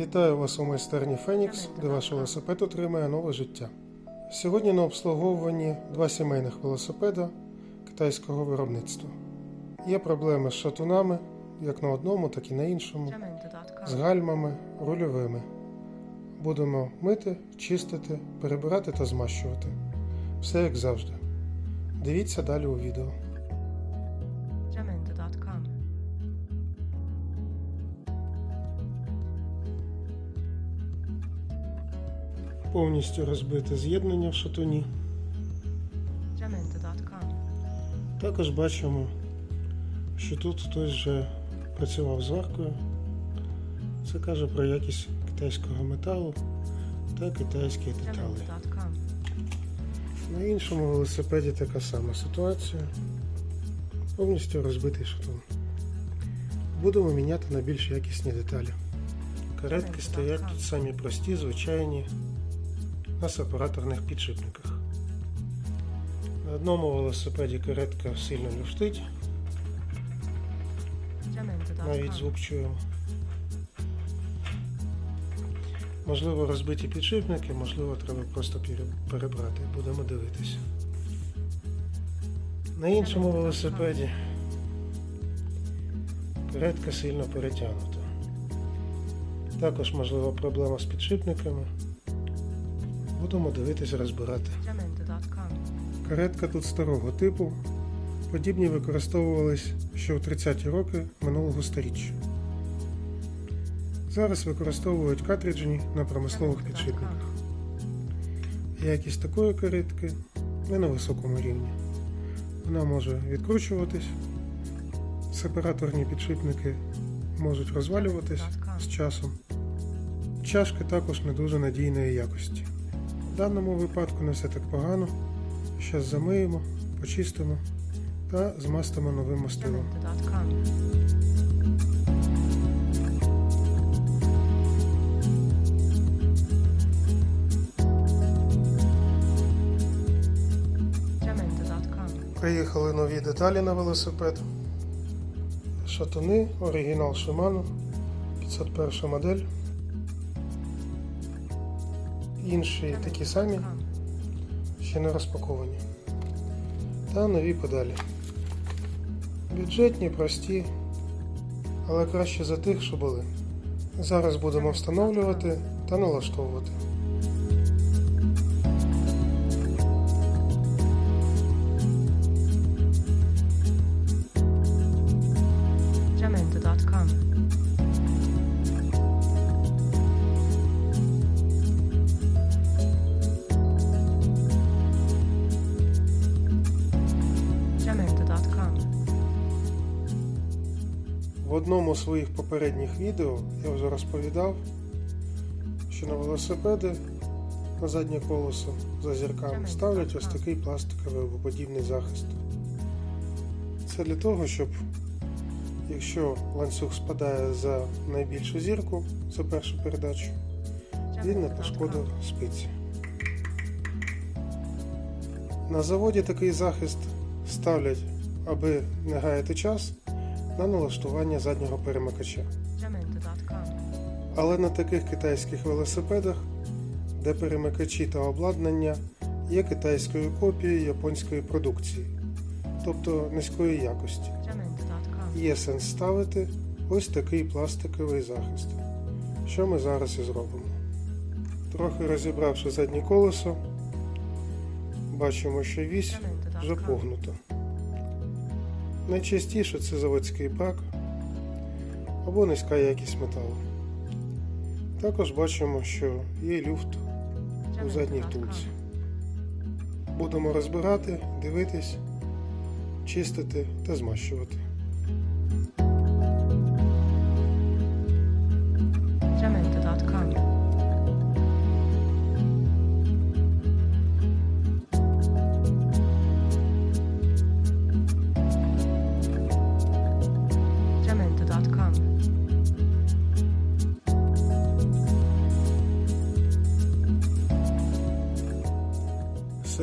Вітаю вас у майстерні Фенікс, де ваш велосипед отримає нове життя. Сьогодні на обслуговуванні два сімейних велосипеда китайського виробництва. Є проблеми з шатунами, як на одному, так і на іншому, з гальмами, рульовими. Будемо мити, чистити, перебирати та змащувати. Все як завжди. Дивіться далі у відео. Повністю розбите з'єднання в шатуні. Також бачимо, що тут хтось вже працював з варкою. Це каже про якість китайського металу та китайські деталі. На іншому велосипеді така сама ситуація. Повністю розбитий шатун. Будемо міняти на більш якісні деталі. Каретки стоять тут самі прості, звичайні, на сепараторних підшипниках. На одному велосипеді каретка сильно люфтить, навіть звук чуємо. Можливо, розбиті підшипники, можливо, треба просто перебрати. Будемо дивитися. На іншому велосипеді каретка сильно перетягнута. Також можлива проблема з підшипниками. Будемо дивитися, розбирати. Каретка тут старого типу. Подібні використовувались ще у 30-ті роки минулого сторіччя. Зараз використовують картриджні на промислових підшипниках. Якість такої каретки не на високому рівні. Вона може відкручуватись, сепараторні підшипники можуть розвалюватись з часом. Чашки також не дуже надійної якості. В даному випадку не все так погано. Зараз замиємо, почистимо та змастимо новим мастилом. Приїхали нові деталі на велосипед. Шатуни, оригінал Shimano, 501 модель. Інші такі самі, ще не розпаковані. Та нові педалі. Бюджетні, прості, але краще за тих, що були. Зараз будемо встановлювати та налаштовувати. Одному з своїх попередніх відео я вже розповідав, що на велосипеди на заднє колесо за зірками ставлять ось такий пластиковий або подібний захист. Це для того, щоб якщо ланцюг спадає за найбільшу зірку, за першу передачу, він не пошкодив спиці. На заводі такий захист ставлять, аби не гаяти час на налаштування заднього перемикача. Але на таких китайських велосипедах, де перемикачі та обладнання є китайською копією японської продукції, тобто низької якості, є сенс ставити ось такий пластиковий захист, що ми зараз і зробимо. Трохи розібравши заднє колесо, бачимо, що вісь вже погнута. Найчастіше це заводський брак або низька якість металу. Також бачимо, що є люфт у задній втулці. Будемо розбирати, дивитись, чистити та змащувати.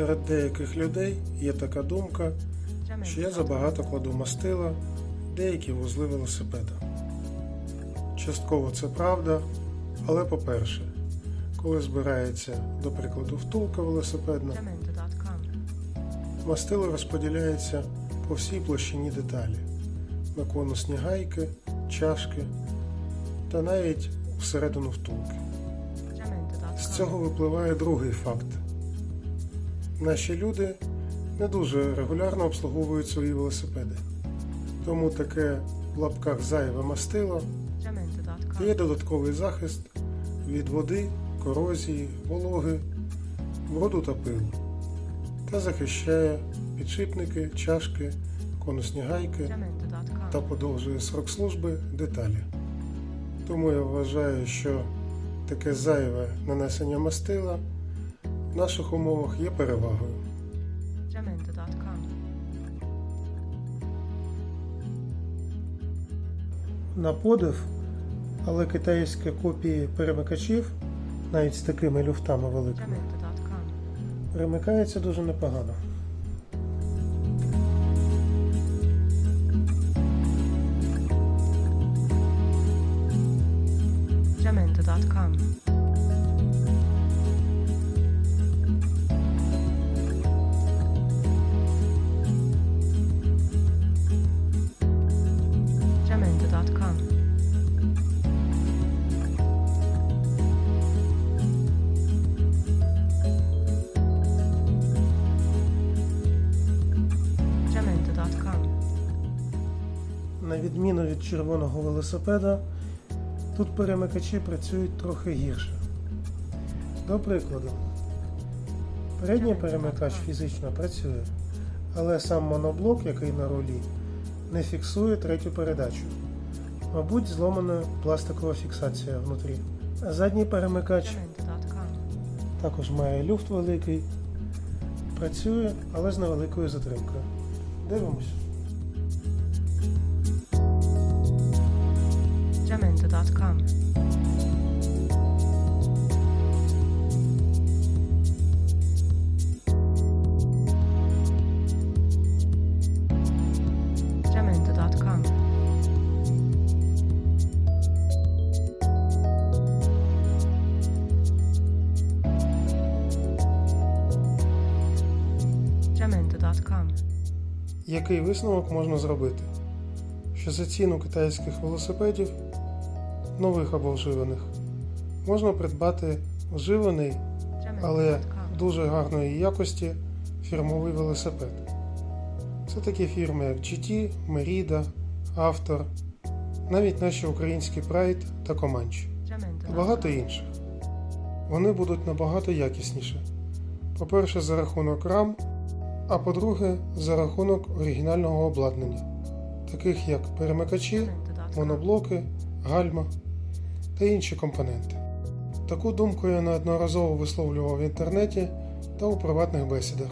Серед деяких людей є така думка, що я забагато кладу мастила деякі вузли велосипеда. Частково це правда, Але по-перше, коли збирається, до прикладу, втулка велосипедна, мастило розподіляється по всій площині деталі на конусні гайки, чашки та навіть всередину втулки. З цього випливає другий факт. Наші люди не дуже регулярно обслуговують свої велосипеди. Тому таке в лапках зайве мастило є додатковий захист від води, корозії, вологи, бруду та пилу та захищає підшипники, чашки, конусні гайки та подовжує срок служби деталі. Тому я вважаю, що таке зайве нанесення мастила в наших умовах є перевагою. На подив, але китайські копії перемикачів, навіть з такими люфтами великими, перемикається дуже непогано. Jamendo.com. відміну від червоного велосипеда, тут перемикачі працюють трохи гірше. До прикладу, передній перемикач фізично працює, але сам моноблок, який на рулі, не фіксує третю передачу. Мабуть, зломана пластикова фіксація внутрі. Задній перемикач також має люфт великий, працює, але з невеликою затримкою. Дивимось. Jamendo.com. Який висновок можна зробити? Що за ціну китайських велосипедів, нових або вживаних, можна придбати вживаний, але дуже гарної якості фірмовий велосипед. Це такі фірми, як GT, Merida, Автор, навіть наші українські Pride та Comanche та багато інших. Вони будуть набагато якісніші. По-перше, за рахунок рам, а по-друге, за рахунок оригінального обладнання, таких як перемикачі, моноблоки, гальма та інші компоненти. Таку думку я неодноразово висловлював в інтернеті та у приватних бесідах,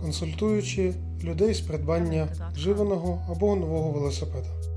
консультуючи людей з придбання вживаного або нового велосипеда.